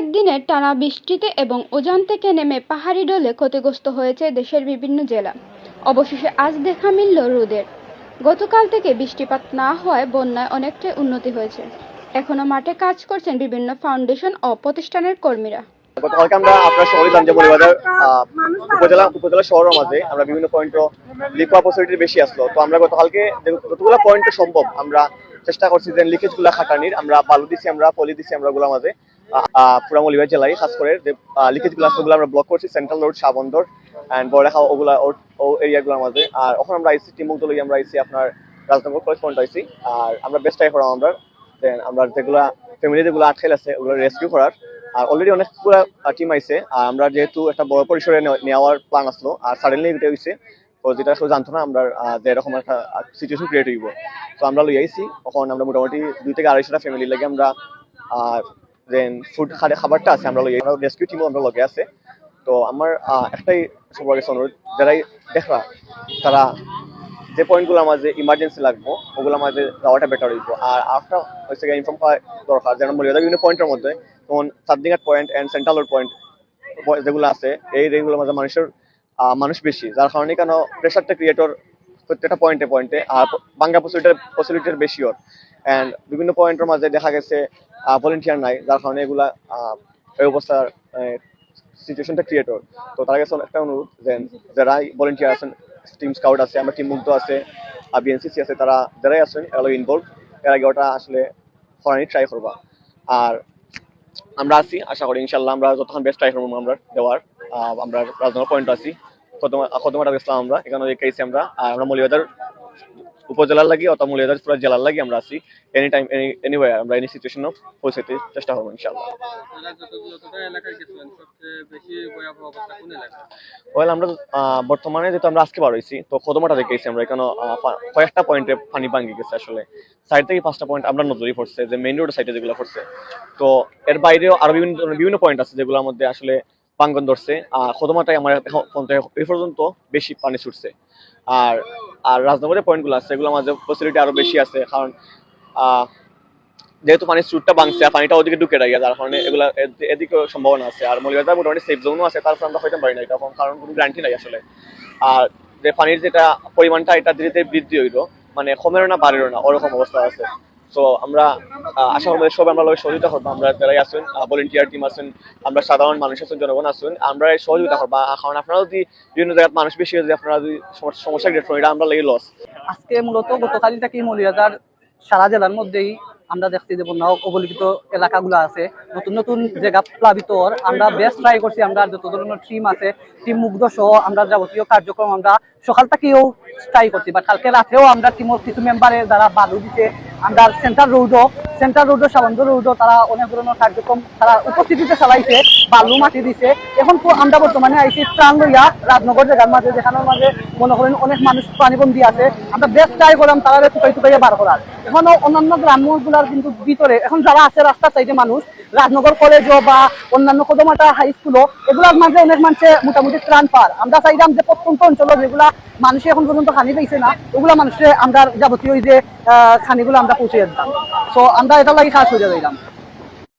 কয়েকদিনের টানা বৃষ্টিতে এবং উজান থেকে নেমে পাহাড়ি ডলে ক্ষতিগ্রস্ত হয়েছে দেশের বিভিন্ন জেলা। অবশেষে আজ দেখা মিলল রোদের। গতকাল থেকে বৃষ্টিপাত না হওয়ায় বন্যায় অনেকটাই উন্নতি হয়েছে। এখনও মাঠে কাজ করছেন বিভিন্ন ফাউন্ডেশন ও প্রতিষ্ঠানের কর্মীরা। গতকালকে আমরা আপনার শহরে জানতে পরিবারের উপজেলা উপজেলা শহরের মাঝে আমরা বিভিন্ন পয়েন্ট লিকুয়া পসিবিলিটি বেশি আসলো। তো আমরা গতকালকে যতগুলো পয়েন্ট সম্ভব আমরা চেষ্টা করছি যে লিকেজগুলা খাটানির। আমরা বালু দিছি আমরা পলি দিছি আমরা ওগুলোর মাঝে। পুরা মলিবা জেলায় খাস করে যে লিকেজগুলো আছে ওগুলো আমরা ব্লক করছি। Central road Shahbandar and Barakha ওগুলা ও- এরিয়াগুলোর মাঝে। আর এখন আমরা আইসি টিমুক লই আমরা আইসি আপনার রাজনগর কলেজ পয়েন্ট আইসি। আর আমরা বেস্ট ট্রাই করাম আমরা দেন আমরা যেগুলা ফ্যামিলি যেগুলো আটকাইল আছে ওগুলো রেস্কিউ করার। আর অলরেডি অনেকগুলা টিম আইছে। আর আমরা যেহেতু একটা বড় পরিসরে নেওয়া- নেওয়ার প্ল্যান আসলো, আর সাডেনলি এটা হয়েছে তো যেটা আসলে জানতো না, আমরা যে এরকম একটা সিচুয়েশন ক্রিয়েট হইব। তো আমরা লই আইছি, তখন আমরা মোটামুটি দুই থেকে আড়াইশোটা ফ্যামিলি লাগে আমরা দেন ফুড খাবারটা আছে, আমরা লই রেস্কিউ টিমও আমরা লগে আছে। তো আমার একটাই সবার কাছে অনুরোধ, যারাই দেখরা, তারা যে পয়েন্টগুলো মাঝে ইমার্জেন্সি লাগবো, ওগুলো মাঝে যাওয়াটা বেটার হইব। আর আরেকটা হচ্ছে ইনফর্ম করা দরকার যেন মর্যাদা বিভিন্ন পয়েন্টের মধ্যে যেমন Sabdighat point and central point যেগুলো আছে, এই রেগুলোর মাঝে মানুষের মানুষ বেশি। যার কারণে কেন প্রেশারটা ক্রিয়েটর প্রত্যেকটা পয়েন্টে পয়েন্টে আর বাঙ্গা ফসিলিটির ফসিলিটির বেশি ওর অ্যান্ড বিভিন্ন পয়েন্টের মাঝে দেখা গেছে ভলেন্টিয়ার নাই, যার কারণে এগুলা এই অবস্থার সিচুয়েশনটা ক্রিয়েটর তো তার কাছে একটা অনুরোধ, যে যারা ভলেন্টিয়ার আছেন টিম স্কাউট আছে, আমরা টিম মুগ্ধ আছে আর বিএনসিসি আছে, তারা যারাই আছেন এগুলো ইনভলভ এর আগে ওটা আসলে করানি ট্রাই করবা। আর আমরা আছি, আশা করি ইনশাল্লাহ আমরা যতক্ষণ বেস্ট ট্রাই করব আমরা দেওয়ার আমরা রাজনগর পয়েন্ট আছি। খতমাটা ইসলাম আমরা এখানে দেখাইছি আমরা। আর আমরা মলিবাজার উপজেলার লাগি, অথবা পুরো জেলার লাগি আমরা আছি। এনি টাইম এনি আমরা এনি সিচুয়েশনও পৌঁছাতে চেষ্টা করব ইনশাল্লাহ ওয়েল আমরা বর্তমানে যেহেতু আমরা আজকে বার হয়েছি তো খদমাটা দেখেছি আমরা। এখানে কয়েকটা পয়েন্টে পানি ভাঙ্গি গেছে আসলে। সাইড থেকে পাঁচটা পয়েন্ট আমরা নজরই পড়ছে, যে মেইন রোড সাইডে যেগুলো পড়ছে। তো এর বাইরেও আরও বিভিন্ন বিভিন্ন পয়েন্ট আছে যেগুলোর মধ্যে আসলে পাঙ্গন ধরছে। আর খদমাটাই আমার এখন এই পর্যন্ত বেশি পানি ছুটছে। আর আর রাজনগরের পয়েন্টগুলো আছে, এগুলোর মাঝে ফেসিলিটি আরও বেশি আছে। কারণ যেহেতু পানির স্রোতটা বাংছে আর পানিটা ওদিকে ঢুকে যায়, যার কারণে এগুলা এদ- এদিকে সম্ভাবনা আছে। আর মলিবাজার মোটামুটি সেফ জোনও আছে তারপর আমরা হইতে পারি না। এটা কারণ কোনো গ্যারান্টি নাই আসলে। আর যে পানির যেটা পরিমাণটা, এটা ধীরে ধীরে বৃদ্ধি হইল। মানে কমেরও না, বাড়েরও না, ওরকম অবস্থা আছে। তো আমরা আশা করব সবাই আমরা সহযোগিতা করব। আমরা যারাই আছেন ভলেন্টিয়ার টিম আছেন, আমরা সাধারণ মানুষ আছেন, জনগণ আছেন, আমরা সহযোগিতা করব। কারণ আপনারা যদি বিভিন্ন জায়গায় মানুষ বেশি যায়, আপনারা যদি সমস্যা- ক্রিয়েট করেন আমরা লেগে লস আজকে মূলত গতকাল থেকে মৌলিয়াদার সারা জেলার মধ্যেই আমরা দেখছি যে বন্যা অবলিখিত এলাকাগুলো আছে। নতুন নতুন জায়গা প্লাবিত আমরা বেস্ট ট্রাই করছি আমরা যত ধরনের টিম আছে টিম মুগ্ধ সহ আমরা যাবতীয় কার্যক্রম আমরা সকাল থেকেও ট্রাই করছি। বাট কালকে রাতেও আমরা টিমের কিছু মেম্বারের দ্বারা বালু দিতে আমরা সেন্ট্রাল রোডও সেন্ট্রাল রোডও সাবন্ধ রোডও তারা অনেক ধরনের কার্যক্রম তারা উপস্থিতিতে চালাইছে বালু মাটি দিছে। এখন তো আমরা বর্তমানে আইসি ত্রাণ লইয়া রাজনগর জায়গার মাঝে, যেখানের মাঝে মনে করেন অনেক মানুষ প্রাণীবন্দী আছে। আমরা বেশ ট্রাই করলাম তারা টুকাই টুকাইয়া বার করার। এখনও অন্যান্য গ্রামগুলার কিন্তু ভিতরে, এখন যারা আছে রাস্তার সাইডে মানুষ, রাজনগর কলেজও বা অন্যান্য কদমাটা হাই স্কুলও এগুলার মাঝে অনেক মানুষে মোটামুটি ত্রাণ পার আমরা চাইলাম যে প্রত্যন্ত অঞ্চল যেগুলা মানুষ এখন পর্যন্ত খানি পাইছে না, ওগুলা মানুষের আমরা যাবতীয় যে খানিগুলো আমরা পৌঁছে দিতাম। তো আমরা এটা লাগে কাজ করে যাইলাম